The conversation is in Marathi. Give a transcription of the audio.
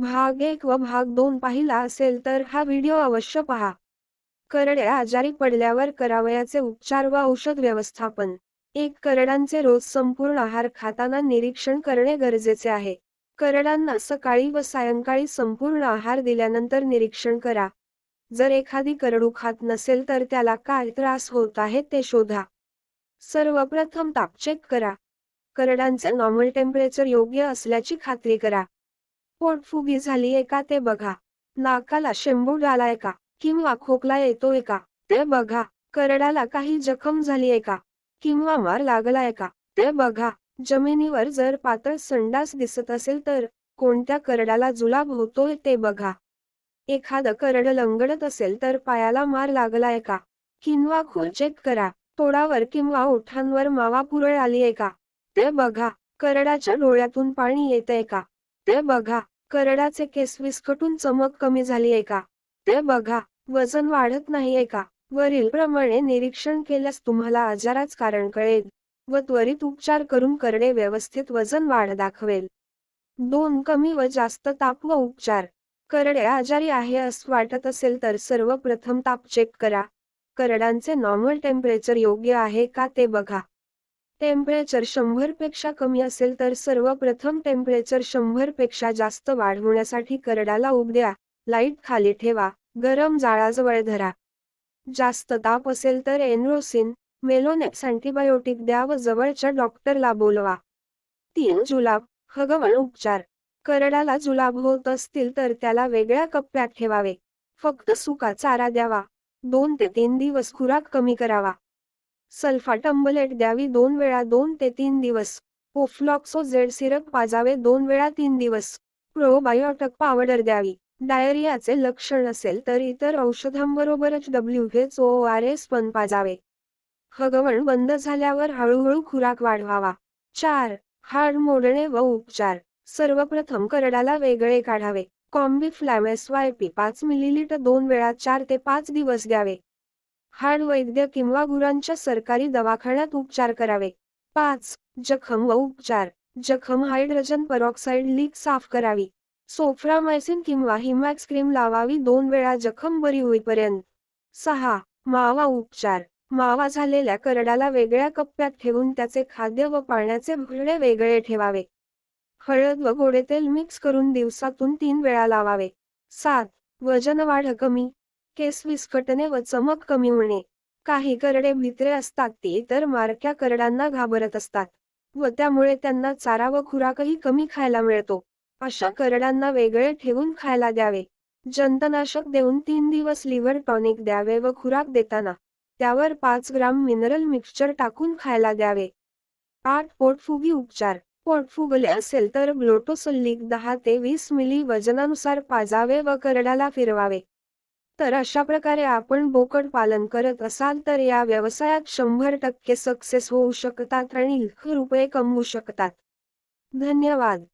भाग एक व भाग दोन पाहिला असेल तर हा व्हिडिओ अवश्य पहा. करड्या आजारी पडल्यावर करावयाचे उपचार व औषध व्यवस्थापन. एक करडांचे रोज संपूर्ण आहार खाताना निरीक्षण करणे गरजेचे आहे. करडांना सकाळी व सायंकाळी संपूर्ण आहार दिल्यानंतर निरीक्षण करा. जर एखादी करडू खात नसेल तर त्याला काय त्रास होत आहे ते शोधा. सर्वप्रथम ताप चेक करा. करडांचे नॉर्मल टेम्परेचर योग्य असल्याची खात्री करा. पोटफुगी झालीय का ते बघा. नाकाला शेंबूड आलाय का? किंवा खोकला येतोय का? ते बघा. करडाला काही जखम झालीय का? किंवा मार लागलाय का? ते बघा. जमिनीवर जर पातळ संडास दिसत असेल तर कोणत्या करडाला जुलाब होतोय ते बघा. एखादं करड लंगडत असेल तर पायाला मार लागलाय का? किंवा खोल चेक करा. तोडावर किंवा ओठांवर मावा पुरळ आलीये का? ते बघा. करडाच्या डोळ्यातून पाणी येतंय का? ते बघा. करडाचे केस विस्कटून चमक कमी झाली आहे का? ते बघा वजन वाढत नाहीये का? वरील प्रमाणे निरीक्षण केल्यास तुम्हाला आजाराच कारण कळेल व त्वरित उपचार करून करडे व्यवस्थित वजन वाढ दाखवेल. दोन कमी व जास्त ताप व उपचार. करडे आजारी आहे असं वाटत असेल तर सर्वप्रथम ताप चेक करा. करडांचे नॉर्मल टेम्परेचर योग्य आहे का ते बघा. टेम्परेचर शंभरपेक्षा कमी असेल तर सर्वप्रथम टेम्परेचर शंभरपेक्षा जास्त जास्त वाढवण्यासाठी करडाला उब द्या. लाइट खाली ठेवा. गरम जाळाजवळ धरा. जास्त ताप असेल तर एनरोसिन मेलोनेक्स अँटीबायोटिक द्या व जवळच्या डॉक्टरला बोलवा. तीन जुलाब हगवण उपचार. करडाला जुलाब होत असतील तर त्याला वेगळ्या कप्प्यात ठेवावे. फक्त सुका चारा द्यावा. दोन ते तीन दिवस खुराक कमी करावा. सल्फा टंबलेट द्यावी दोन वेळा दोन ते तीन दिवस. पोफ्लॉक्सो झेड सिरप पाजावे दोन वेळा तीन दिवस. प्रोबायोटक पावडर द्यावी. डायरियाचे लक्षण असेल तर इतर औषधांबरोबरच W H O R S पण पाजावे. हगवण बंद झाल्यावर हळूहळू खुराक वाढवावा. चार. हाड मोडणे व उपचार. सर्वप्रथम करडाला वेगळे काढावे. कॉम्बी फ्लॅमेस वायपी पाच मिलीलिटर दोन वेळा चार ते पाच दिवस द्यावे. हाड वैद्य किंवा गुरांच्या सरकारी दवाखान्यात उपचार करावे. पाच जखम व उपचार. जखम हायड्रोजन परॉक्साईड लीक साफ करावी. सोफ्रामायसिन किंवा हिमॅक्स क्रीम लावावी दोन वेळा जखम बरी होईपर्यंत. सहा मावा उपचार. मावा झालेल्या करडाला वेगळ्या कप्प्यात ठेवून त्याचे खाद्य व पाण्याचे भुरडे वेगळे ठेवावे. हळद व गोडे तेल मिक्स करून दिवसातून तीन वेळा लावावे. सात वजन वाढ कमी. केस विस्कटणे व चमक कमी होणे. काही करडे भित्रे असतात ते तर मारक्या करडांना घाबरत असतात व त्यामुळे त्यांना चारा व खुराकही कमी खायला मिळतो. अशा करडांना वेगळे ठेवून खायला द्यावे. जंतनाशक देऊन तीन दिवस लिव्हर टॉनिक द्यावे व खुराक देताना त्यावर पाच ग्राम मिनरल मिक्सचर टाकून खायला द्यावे. आठ पोटफुगी उपचार. पोटफुगले असेल तर ग्लोटोसल्लिक दहा ते वीस मिली वजनानुसार पाजावे व करडाला फिरवावे. तर अशा प्रकारे आपण बोकड पालन करत असाल तर या व्यवसायात शंभर टक्के सक्सेस होऊ शकतात आणि लाख रुपये कमवू शकतात. धन्यवाद.